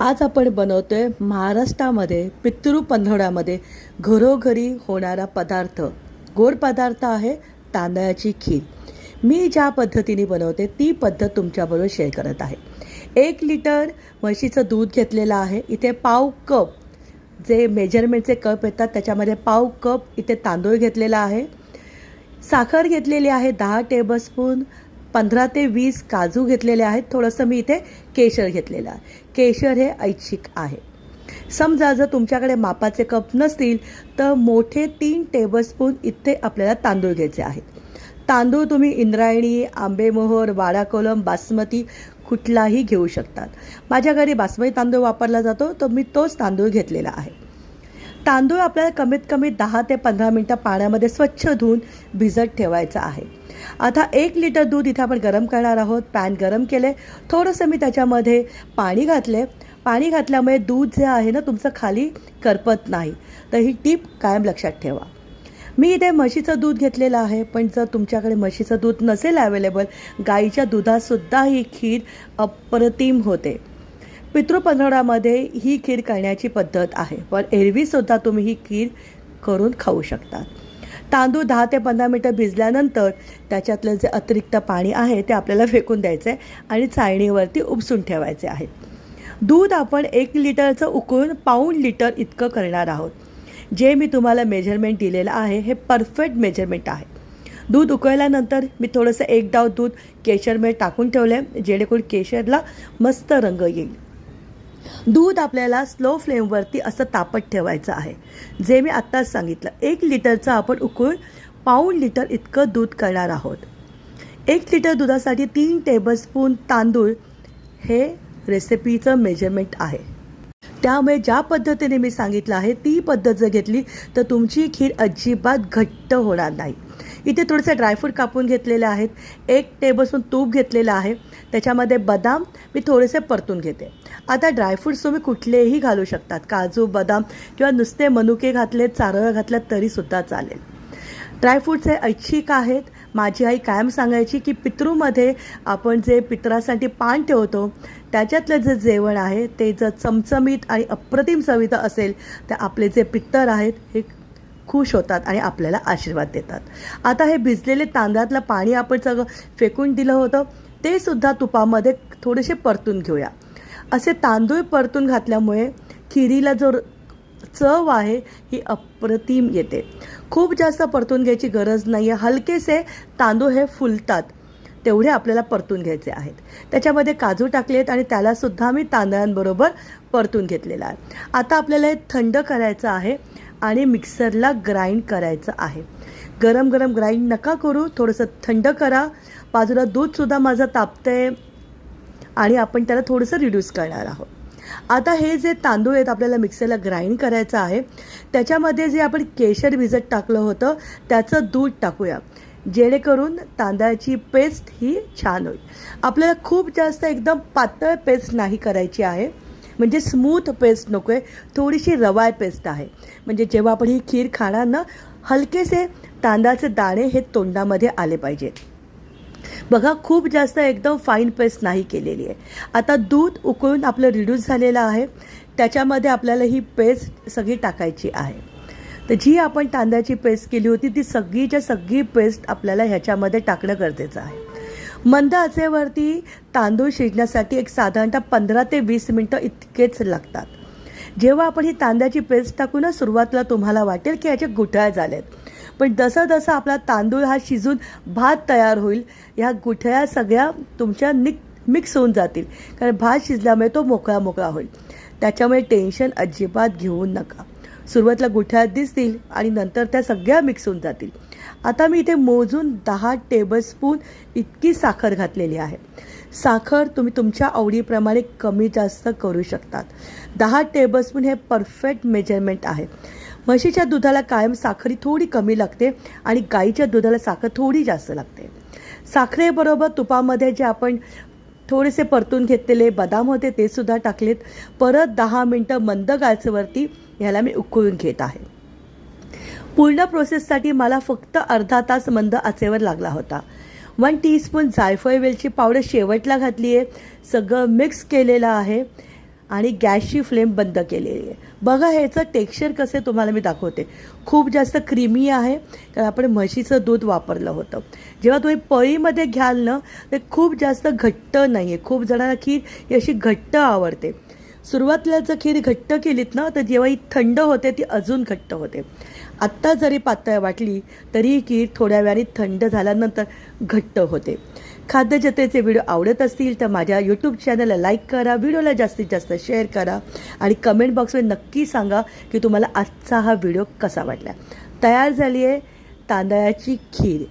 आज आपण बनवतोय महाराष्ट्रामध्ये पितृ पंधरवड्यामध्ये घरोघरी होणारा पदार्थ. गोड पदार्थ आहे तांदळाची खीर. मी ज्या पद्धतीने बनवते ती पद्धत तुमच्याबरोबर शेअर करत आहे. एक लिटर म्हशीचं दूध घेतलेलं आहे इथे पाव कप. जे मेजरमेंटचे कप येतात त्याच्यामध्ये पाव कप इथे तांदूळ घेतलेला आहे. साखर घेतलेली आहे दहा टेबलस्पून. पंधरा ते वीस काजू घेतलेले आहेत. थोडंसं मी इथे केशर घेतलेलं आहे. केशर हे ऐच्छिक आहे. समजा जर तुमच्याकडे मापाचे कप नसतील तर मोठे तीन टेबलस्पून इथे आपल्याला तांदूळ घ्यायचे आहेत. तांदूळ तुम्ही इंद्रायणी आंबेमोहर वाडाकोलम बासमती कुठलाही घेऊ शकतात. माझ्या घरी बासमती तांदूळ वापरला जातो तर मी तोच तांदूळ घेतलेला आहे. तांदूळ आपल्याला कमीत कमी दहा ते पंधरा मिनटं पाण्यामध्ये स्वच्छ धुवून भिजत ठेवायचं आहे. आता एक लिटर दूध इथे आपण गरम करणार आहोत. पॅन गरम केले. थोडंसं मी त्याच्यामध्ये पाणी घातले. पाणी घातल्यामुळे दूध जे आहे ना तुमचं खाली करपत नाही. तर ही टीप कायम लक्षात ठेवा. मी इथे म्हशीचं दूध घेतलेलं आहे. पण जर तुमच्याकडे म्हशीचं दूध नसेल अवेलेबल गाईच्या दुधातसुद्धा ही खीर अप्रतिम होते. पितृपंधरवड्यामध्ये ही खीर करण्याची पद्धत आहे. पण एरवीसुद्धा तुम्ही ही खीर करून खाऊ शकता. तांदूळ दहा ते पंधरा मिनटं भिजल्यानंतर त्याच्यातलं जे अतिरिक्त पाणी आहे ते आपल्याला फेकून द्यायचं आहे आणि चाळणीवरती उपसून ठेवायचे आहे. दूध आपण एक लिटरचं उकळून पाऊण लिटर इतकं करणार आहोत. जे मी तुम्हाला मेजरमेंट दिलेलं आहे हे परफेक्ट मेजरमेंट आहे. दूध उकळल्यानंतर मी थोडंसं एक डाव दूध केशरमध्ये टाकून ठेवलं आहे जेणेकरून केशरला मस्त रंग येईल. दूध आपल्याला स्लो फ्लेमवरती असं तापत ठेवायचं आहे. जे मी आत्ताच सांगितलं एक लिटरचं आपण उकळून पाऊण लिटर इतकं दूध करणार आहोत. एक लिटर दुधासाठी तीन टेबलस्पून तांदूळ हे रेसिपीचं मेजरमेंट आहे. त्यामुळे ज्या पद्धतीने मी सांगितलं आहे ती पद्धत जर घेतली तर तुमची खीर अजिबात घट्ट होणार नाही. इथे थोडेसे ड्रायफ्रूट कापून घेतलेले आहेत. एक टेबलस्पून तूप घेतलेलं आहे. त्याच्यामध्ये बदाम मी थोडेसे परतून घेते. आता ड्रायफ्रूट्स तुम्ही कुठलेही घालू शकतात. काजू बदाम किंवा नुसते मनुके घातले चारळ घातलेत तरीसुद्धा चालेल. ड्रायफ्रूट्स हे ऐच्छिक आहेत. माझी आई कायम सांगायची की पितृमध्ये आपण जे पितरासाठी पान ठेवतो त्याच्यातलं जे जेवण आहे ते जर चमचमीत आणि अप्रतिम चवितं असेल तर आपले जे पित्तर आहेत हे खुश होतात आणि आपल्याला आशीर्वाद देतात. आता हे भिजलेले तांदळातलं पाणी आपण सगळं फेकून दिलं होतं ते सुद्धा तुपामध्ये थोडेसे परतून घेऊया. असे तांदूळ परतून घातल्यामुळे खिरीला जो चव आहे ही अप्रतिम येते. खूप जास्त परतून घ्यायची गरज नाही आहे हलकेसे तांदूळ हे फुलतात तेवढे आपल्याला परतून घ्यायचे आहेत. त्याच्यामध्ये काजू टाकले आहेत आणि त्यालासुद्धा मी तांदळांबरोबर परतून घेतलेला आहे. आता आपल्याला हे थंड करायचं आहे. आणि मिक्सरला ग्राइंड करायचं आहे. गरम गरम ग्राइंड नका करू थोडंसं थंड करा. बाजूला दूधसुद्धा माझं तापतंय आणि आपण त्याला थोडंसं रिड्यूस करणार आहोत. आता हे जे तांदूळ आहेत आपल्याला मिक्सरला ग्राइंड करायचं आहे त्याच्यामध्ये जे आपण केशर भिजत टाकलं होतं त्याचं दूध टाकूया. जेणेकरून तांदळाची पेस्ट ही छान होईल. आपल्याला खूप जास्त एकदम पातळ पेस्ट नाही करायची आहे. म्हणजे स्मूथ पेस्ट नको आहे थोडीशी रवाय पेस्ट आहे. म्हणजे जेव्हा आपण ही खीर खाणार ना हलकेसे तांदळाचे दाणे हे तोंडामध्ये आले पाहिजेत बघा खूप जास्त एकदम फाईन पेस्ट नाही केलेली आहे. आता दूध उकळून आपलं रिड्यूस झालेलं आहे. त्याच्यामध्ये आपल्याला ही पेस्ट सगळी टाकायची आहे. तर जी आपण तांदळाची पेस्ट केली होती ती सगळीच्या सगळी पेस्ट आपल्याला ह्याच्यामध्ये टाकणं गरजेचं आहे. मंद आचेवरती तांदूळ शिजण्यासाठी एक साधारणतः पंधरा ते वीस मिनटं इतकेच लागतात. जेव्हा आपण ही तांदळाची पेस्ट टाकू ना सुरुवातीला तुम्हाला वाटेल की याचे गुठळ्या झाल्यात पण जसं जसं आपला तांदूळ हा शिजून भात तयार होईल ह्या गुठळ्या सगळ्या तुमच्या निक मिक्स होऊन जातील. कारण भात शिजल्यामुळे तो मोकळा मोकळा होईल. त्याच्यामुळे टेन्शन अजिबात घेऊ नका. सुरुवातीला गुठ्यात दिसतील आणि नंतर त्या सगळ्या मिक्स होऊन जातील. आता मी इथे मोजून दहा टेबलस्पून इतकी साखर घातलेली आहे. साखर तुम्ही तुमच्या आवडीप्रमाणे कमी जास्त करू शकतात. दहा टेबलस्पून हे परफेक्ट मेजरमेंट आहे. म्हशीच्या दुधाला कायम साखरी थोडी कमी लागते आणि गाईच्या दुधाला साखर थोडी जास्त लागते. साखरेबरोबर तुपामध्ये जे आपण थोडेसे परतून घेतलेले बदाम होते ते सुद्धा टाकलेत. परत दहा मिनटं मंद गाचवरती ह्याला मी उकळून घेत आहे. पूर्ण प्रोसेससाठी मला फक्त अर्धा तास मंद आचेवर लागला होता. वन टीस्पून जायफळ वेलची पावडर शेवटला घातली आहे सगळं मिक्स केलेलं आहे आणि गॅसची फ्लेम बंद केलेली आहे. बघा ह्याचं टेक्स्चर कसं आहे तुम्हाला मी दाखवते. खूप जास्त क्रीमी आहे कारण आपण म्हशीचं दूध वापरलं होतं. जेव्हा तुम्ही पळीमध्ये घ्याल ना ते खूप जास्त घट्ट नाही आहे खूप जणांना खीर ही अशी घट्ट आवडते. सुरुवातीला जर खीर घट्ट केलीत ना तर जेव्हा ही थंड होते ती अजून घट्ट होते. आत्ता जरी पातळ वाटली तरी ही खीर थोड्या वेळाने थंड झाल्यानंतर घट्ट होते. खाद्यजतेचे व्हिडिओ आवडत असतील तर माझ्या यूट्यूब चॅनलला लाईक करा व्हिडिओला जास्तीत जास्त शेअर करा आणि कमेंट बॉक्समध्ये नक्की सांगा की तुम्हाला आजचा हा व्हिडिओ कसा वाटला. तयार झाली आहे तांदळाची खीर.